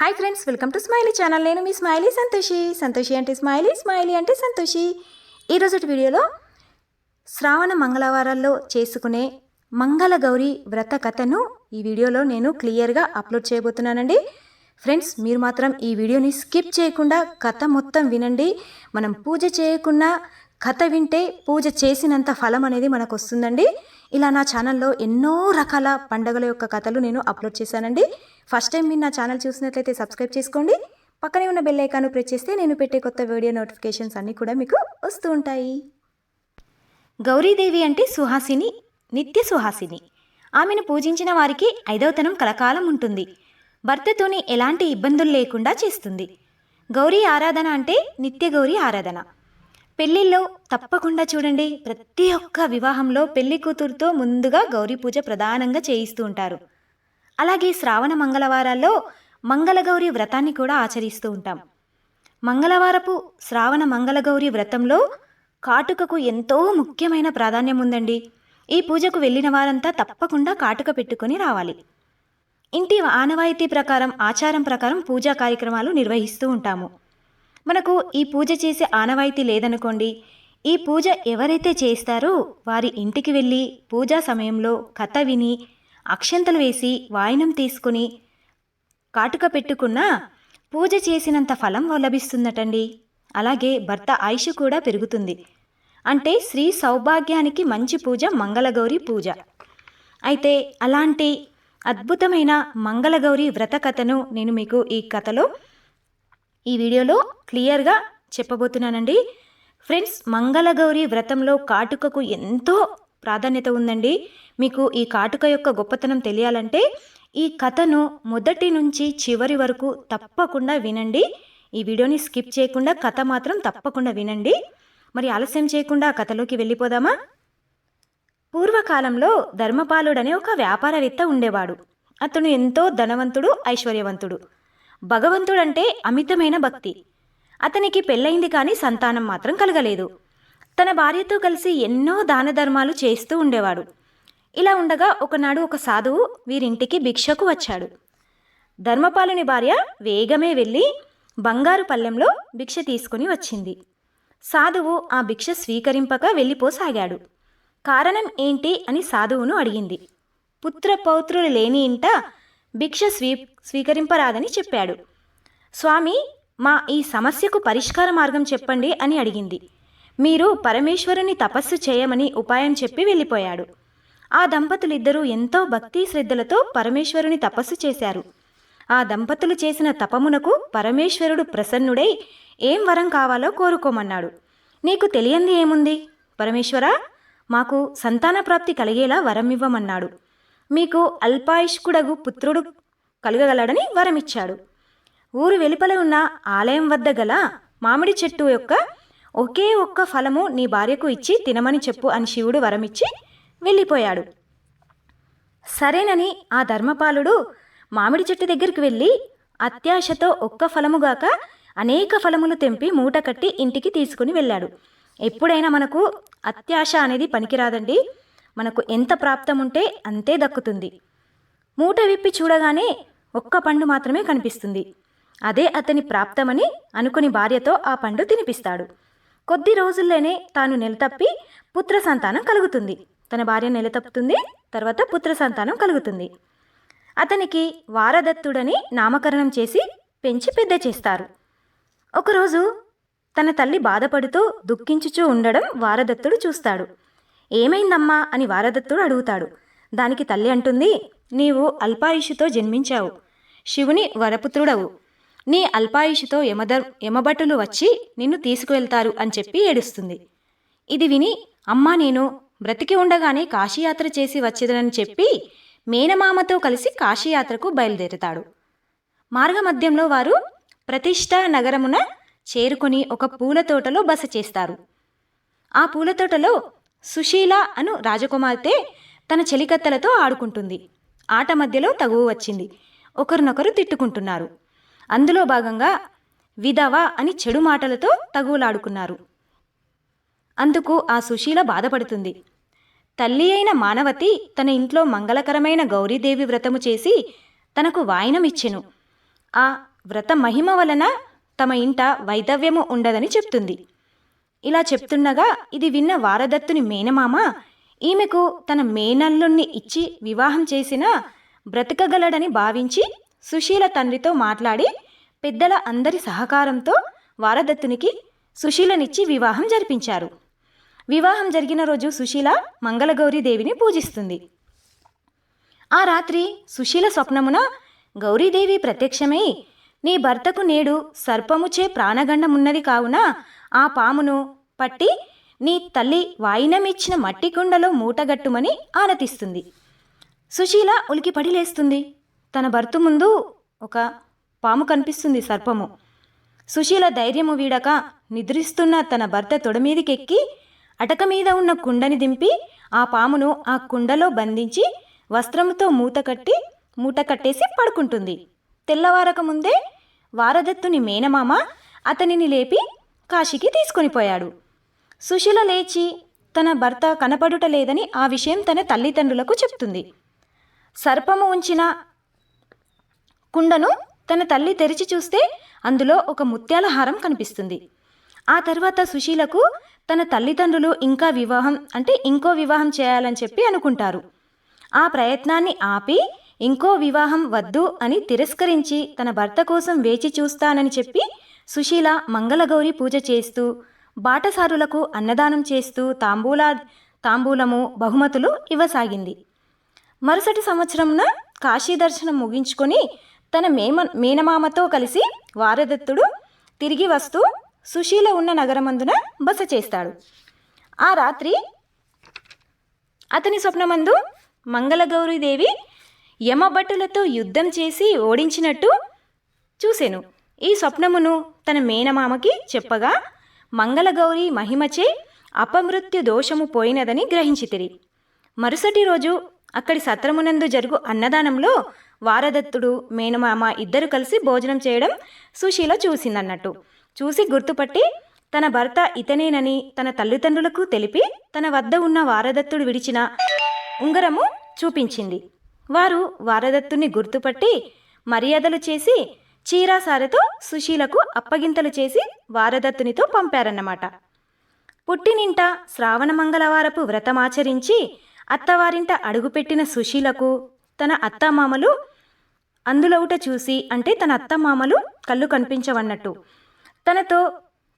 Hi friends welcome to smiley channel. నేను మీ smiley Santoshi. Santoshi అంటే స్మైలీ స్మైలీ అంటే సంతోషి. ఈరోజు వీడియోలో శ్రావణ మంగళవారాల్లో చేసుకునే మంగళ గౌరీ వ్రత కథను ఈ వీడియోలో నేను క్లియర్గా అప్లోడ్ చేయబోతున్నానండి. ఫ్రెండ్స్ మీరు మాత్రం ఈ వీడియోని స్కిప్ చేయకుండా కథ మొత్తం వినండి. మనం పూజ చేయకుండా కథ వింటే పూజ చేసినంత ఫలం అనేది మనకు వస్తుందండి ఇలా నా ఛానల్లో ఎన్నో రకాల పండుగల యొక్క కథలు నేను అప్లోడ్ చేశానండి. ఫస్ట్ టైం మీరు నా ఛానల్ చూసినట్లయితే సబ్స్క్రైబ్ చేసుకోండి. పక్కనే ఉన్న బెల్ ఐకాన్ ప్రెస్ చేస్తే నేను పెట్టే కొత్త వీడియో నోటిఫికేషన్స్ అన్నీ కూడా మీకు వస్తూ ఉంటాయి. గౌరీదేవి అంటే సుహాసిని నిత్య సుహాసిని. ఆమెను పూజించిన వారికి ఐదవతనం కలకాలం ఉంటుంది. భర్తతోని ఎలాంటి ఇబ్బందులు లేకుండా చేస్తుంది. గౌరీ ఆరాధన అంటే నిత్య గౌరీ ఆరాధన. పెళ్ళిళ్ళలో తప్పకుండా చూడండి. ప్రతి ఒక్క వివాహంలో పెళ్ళి కూతురుతో ముందుగా గౌరీ పూజ ప్రధానంగా చేయిస్తూ ఉంటారు. అలాగే శ్రావణ మంగళవారాల్లో మంగళగౌరి వ్రతాన్ని కూడా ఆచరిస్తూ ఉంటాం. మంగళవారపు శ్రావణ మంగళగౌరి వ్రతంలో కాటుకకు ఎంతో ముఖ్యమైన ప్రాధాన్యం ఉందండి. ఈ పూజకు వెళ్ళిన వారంతా తప్పకుండా కాటుక పెట్టుకుని రావాలి. ఇంటి ఆనవాయితీ ప్రకారం ఆచారం ప్రకారం పూజా కార్యక్రమాలు నిర్వహిస్తూ ఉంటాము. మనకు ఈ పూజ చేసే ఆనవాయితీ లేదనుకోండి. ఈ పూజ ఎవరైతే చేస్తారో వారి ఇంటికి వెళ్ళి పూజా సమయంలో కథ విని అక్షంతలు వేసి వాయినం తీసుకుని కాటుక పెట్టుకున్నా పూజ చేసినంత ఫలం లభిస్తుందటండి. అలాగే భర్త ఆయుష్ కూడా పెరుగుతుంది. అంటే స్త్రీ సౌభాగ్యానికి మంచి పూజ మంగళగౌరి పూజ. అయితే అలాంటి అద్భుతమైన మంగళగౌరి వ్రత కథను నేను మీకు ఈ కథలో ఈ వీడియోలో క్లియర్గా చెప్పబోతున్నానండి. ఫ్రెండ్స్ మంగళగౌరి వ్రతంలో కాటుకకు ఎంతో ప్రాధాన్యత ఉందండి. మీకు ఈ కాటుక యొక్క గొప్పతనం తెలియాలంటే ఈ కథను మొదటి నుంచి చివరి వరకు తప్పకుండా వినండి. ఈ వీడియోని స్కిప్ చేయకుండా కథ మాత్రం తప్పకుండా వినండి. మరి ఆలస్యం చేయకుండా కథలోకి వెళ్ళిపోదామా? పూర్వకాలంలో ధర్మపాలుడనే ఒక వ్యాపారవేత్త ఉండేవాడు. అతను ఎంతో ధనవంతుడు ఐశ్వర్యవంతుడు. భగవంతుడంటే అమితమైన భక్తి. అతనికి పెళ్ళయింది కానీ సంతానం మాత్రం కలగలేదు. తన భార్యతో కలిసి ఎన్నో దాన ధర్మాలు చేస్తూ ఉండేవాడు. ఇలా ఉండగా ఒకనాడు ఒక సాధువు వీరింటికి భిక్షకు వచ్చాడు. ధర్మపాలుని భార్య వేగమే వెళ్ళి బంగారు పళ్ళెంలో భిక్ష తీసుకుని వచ్చింది. సాధువు ఆ భిక్ష స్వీకరింపక వెళ్ళిపోసాగాడు. కారణం ఏంటి అని సాధువును అడిగింది. పుత్ర పౌత్రులు లేని ఇంట భిక్ష స్వీ స్వీకరింపరాదని చెప్పాడు. స్వామి మా ఈ సమస్యకు పరిష్కార మార్గం చెప్పండి అని అడిగింది. మీరు పరమేశ్వరుని తపస్సు చేయమని ఉపాయం చెప్పి వెళ్ళిపోయాడు. ఆ దంపతులిద్దరూ ఎంతో భక్తి శ్రద్ధలతో పరమేశ్వరుని తపస్సు చేశారు. ఆ దంపతులు చేసిన తపమునకు పరమేశ్వరుడు ప్రసన్నుడై ఏం వరం కావాలో కోరుకోమన్నాడు. నీకు తెలియంది ఏముంది? పరమేశ్వరా మాకు సంతాన ప్రాప్తి కలిగేలా వరం ఇవ్వమన్నాడు. మీకు అల్పాయుష్కుడగు పుత్రుడు కలగగలడని వరమిచ్చాడు. ఊరు వెలుపల ఉన్న ఆలయం వద్ద గల మామిడి చెట్టు యొక్క ఒకే ఒక్క ఫలము నీ భార్యకు ఇచ్చి తినమని చెప్పు అని శివుడు వరమిచ్చి వెళ్ళిపోయాడు. సరేనని ఆ ధర్మపాలుడు మామిడి చెట్టు దగ్గరికి వెళ్ళి అత్యాశతో ఒక్క ఫలముగాక అనేక ఫలములు తెంపి మూట కట్టి ఇంటికి తీసుకుని వెళ్ళాడు. ఎప్పుడైనా మనకు అత్యాశ అనేది పనికిరాదండి. మనకు ఎంత ప్రాప్తం ఉంటే అంతే దక్కుతుంది. మూట విప్పి చూడగానే ఒక్క పండు మాత్రమే కనిపిస్తుంది. అదే అతని ప్రాప్తమని అనుకుని భార్యతో ఆ పండు తినిపిస్తాడు. కొద్ది రోజుల్లోనే తాను నెలతప్పి పుత్ర సంతానం కలుగుతుంది. తన భార్య నెలతప్పుతుంది తర్వాత పుత్ర సంతానం కలుగుతుంది. అతనికి వారదత్తుడని నామకరణం చేసి పెంచి పెద్ద చేస్తారు. ఒకరోజు తన తల్లి బాధపడుతూ దుఃఖించుచూ ఉండడం వారదత్తుడు చూస్తాడు. ఏమైందమ్మా అని వారదత్తుడు అడుగుతాడు. దానికి తల్లి అంటుంది నీవు అల్పాయుషుతో జన్మించావు. శివుని వరపుత్రుడవు. నీ అల్పాయుషుతో యమదర్ యమభటులు వచ్చి నిన్ను తీసుకువెళ్తారు అని చెప్పి ఏడుస్తుంది. ఇది విని అమ్మా నేను బ్రతికి ఉండగానే కాశీయాత్ర చేసి వచ్చేదనని చెప్పి మేనమామతో కలిసి కాశీయాత్రకు బయలుదేరుతాడు. మార్గమధ్యంలో వారు ప్రతిష్ట నగరమున చేరుకొని ఒక పూల తోటలో బస చేస్తారు. ఆ పూల తోటలో సుశీల అను రాజకుమార్తె తన చెలికత్తెలతో ఆడుకుంటుంది. ఆట మధ్యలో తగువ వచ్చింది. ఒకరినొకరు తిట్టుకుంటున్నారు. అందులో భాగంగా విధవ అని చెడు మాటలతో తగువులాడుకున్నారు. అందుకు ఆ సుశీల బాధపడుతుంది. తల్లి అయిన మానవతి తన ఇంట్లో మంగళకరమైన గౌరీదేవి వ్రతము చేసి తనకు వాయినమిచ్చెను ఆ వ్రత మహిమ వలన తమ ఇంట వైదవ్యము ఉండదని చెప్తుంది. ఇలా చెప్తుండగా ఇది విన్న వారదత్తుని మేనమామ ఈమెకు తన మేనల్లుణ్ణి ఇచ్చి వివాహం చేసినా బ్రతకగలడని భావించి సుశీల తండ్రితో మాట్లాడి పెద్దల అందరి సహకారంతో వారదత్తునికి సుశీలనిచ్చి వివాహం జరిపించారు. వివాహం జరిగిన రోజు సుశీల మంగళగౌరీ దేవిని పూజిస్తుంది. ఆ రాత్రి సుశీల స్వప్నమున గౌరీదేవి ప్రత్యక్షమై నీ భర్తకు నేడు సర్పముచే ప్రాణగండమున్నది కావున ఆ పామును పట్టి నీ తల్లి వాయినమిచ్చిన మట్టి కుండలో మూటగట్టుమని ఆనతిస్తుంది. సుశీల ఉలికిపడి లేస్తుంది. తన భర్త ముందు ఒక పాము కనిపిస్తుంది సర్పము. సుశీల ధైర్యము వీడక నిద్రిస్తున్న తన భర్త తొడమీదికెక్కి అటక మీద ఉన్న కుండని దింపి ఆ పామును ఆ కుండలో బంధించి వస్త్రముతో మూత కట్టి మూట కట్టేసి పడుకుంటుంది. తెల్లవారక ముందే వారదత్తుని మేనమామ అతనిని లేపి కాశీకి తీసుకుని పోయాడు. సుశీల లేచి తన భర్త కనపడుట లేదని ఆ విషయం తన తల్లిదండ్రులకు చెప్తుంది. సర్పము ఉంచిన కుండను తన తల్లి తెరిచి చూస్తే అందులో ఒక ముత్యాల హారం కనిపిస్తుంది. ఆ తర్వాత సుశీలకు తన తల్లిదండ్రులు ఇంకా వివాహం అంటే ఇంకో వివాహం చేయాలని చెప్పి అనుకుంటారు. ఆ ప్రయత్నాన్ని ఆపి ఇంకో వివాహం వద్దు అని తిరస్కరించి తన భర్త కోసం వేచి చూస్తానని చెప్పి సుశీల మంగళగౌరి పూజ చేస్తూ బాటసారులకు అన్నదానం చేస్తూ తాంబూలా తాంబూలము బహుమతులు ఇవ్వసాగింది. మరుసటి సంవత్సరంన కాశీ దర్శనం ముగించుకొని తన మేమ మేనమామతో కలిసి వారదత్తుడు తిరిగి వస్తూ సుశీల ఉన్న నగరమందున బస చేస్తాడు. ఆ రాత్రి అతని స్వప్నమందు మంగళగౌరీదేవి యమభటులతో యుద్ధం చేసి ఓడించినట్టు చూసెను. ఈ స్వప్నమును తన మేనమామకి చెప్పగా మంగళగౌరి మహిమచే అపమృత్యు దోషము పోయినదని గ్రహించితిరి. మరుసటి రోజు అక్కడి సత్రమునందు జరుగు అన్నదానంలో వారదత్తుడు మేనమామ ఇద్దరు కలిసి భోజనం చేయడం సుశీల చూసిందన్నట్టు. చూసి గుర్తుపట్టి తన భర్త ఇతనేనని తన తల్లిదండ్రులకు తెలిపి తన వద్ద ఉన్న వారదత్తుడు విడిచిన ఉంగరము చూపించింది. వారు వారదత్తుని గుర్తుపట్టి మర్యాదలు చేసి చీరాసారతో సుశీలకు అప్పగింతలు చేసి వారదత్తునితో పంపారన్నమాట. పుట్టినింట శ్రావణ మంగళవారపు వ్రతమాచరించి అత్తవారింట అడుగుపెట్టిన సుశీలకు తన అత్తమామలు అందులౌట చూసి అంటే తన అత్తమామలు కళ్ళు కనిపించవన్నట్టు. తనతో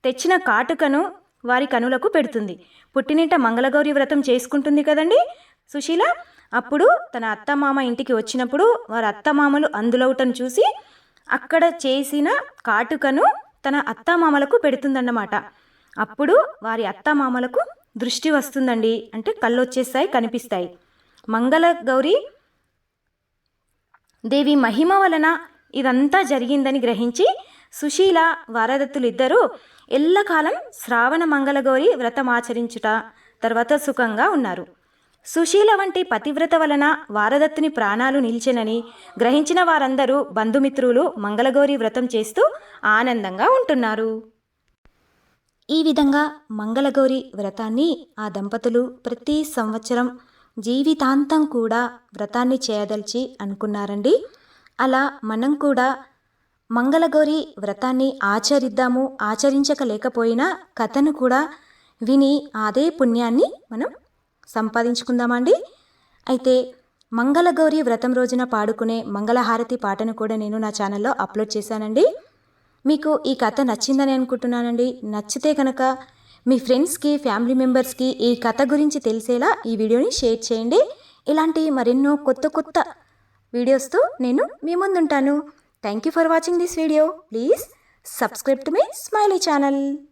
తెచ్చిన కాటుకను వారి కనులకు పెడుతుంది. పుట్టినింట మంగళగౌరి వ్రతం చేసుకుంటుంది కదండి సుశీల? అప్పుడు తన అత్తమామ ఇంటికి వచ్చినప్పుడు వారి అత్తమామలు అందులౌటను చూసి అక్కడ చేసిన కాటుకను తన అత్తమామలకు పెడుతుందన్నమాట. అప్పుడు వారి అత్తమామలకు దృష్టి వస్తుందండి. అంటే కళ్ళు వచ్చేస్తాయి కనిపిస్తాయి. మంగళ గౌరి దేవి మహిమ వలన ఇదంతా జరిగిందని గ్రహించి సుశీల వారదత్తులిద్దరూ ఎల్లకాలం శ్రావణ మంగళగౌరి వ్రతమాచరించుట తర్వాత సుఖంగా ఉన్నారు. సుశీల వంటి పతివ్రత వలన వారదత్తుని ప్రాణాలు నిలిచెనని గ్రహించిన వారందరూ బంధుమిత్రులు మంగళగౌరి వ్రతం చేస్తూ ఆనందంగా ఉంటున్నారు. ఈ విధంగా మంగళగౌరి వ్రతాన్ని ఆ దంపతులు ప్రతి సంవత్సరం జీవితాంతం కూడా వ్రతాన్ని చేయదలిచి అనుకున్నారండి. అలా మనం కూడా మంగళగౌరి వ్రతాన్ని ఆచరిద్దాము ఆచరించకలేకపోయినా కథను కూడా విని అదే పుణ్యాన్ని మనం సంపాదించుకుందామండి? అయితే మంగళగౌరి వ్రతం రోజున పాడుకునే మంగళహారతి పాటను కూడా నేను నా ఛానల్లో అప్లోడ్ చేశానండి. మీకు ఈ కథ నచ్చిందని అనుకుంటున్నానండి. నచ్చితే కనుక మీ ఫ్రెండ్స్కి ఫ్యామిలీ మెంబర్స్కి ఈ కథ గురించి తెలిసేలా ఈ వీడియోని షేర్ చేయండి. ఇలాంటి మరెన్నో కొత్త కొత్త వీడియోస్తో నేను మీ ముందుంటాను. Thank you for watching this video. Please subscribe to my smiley channel.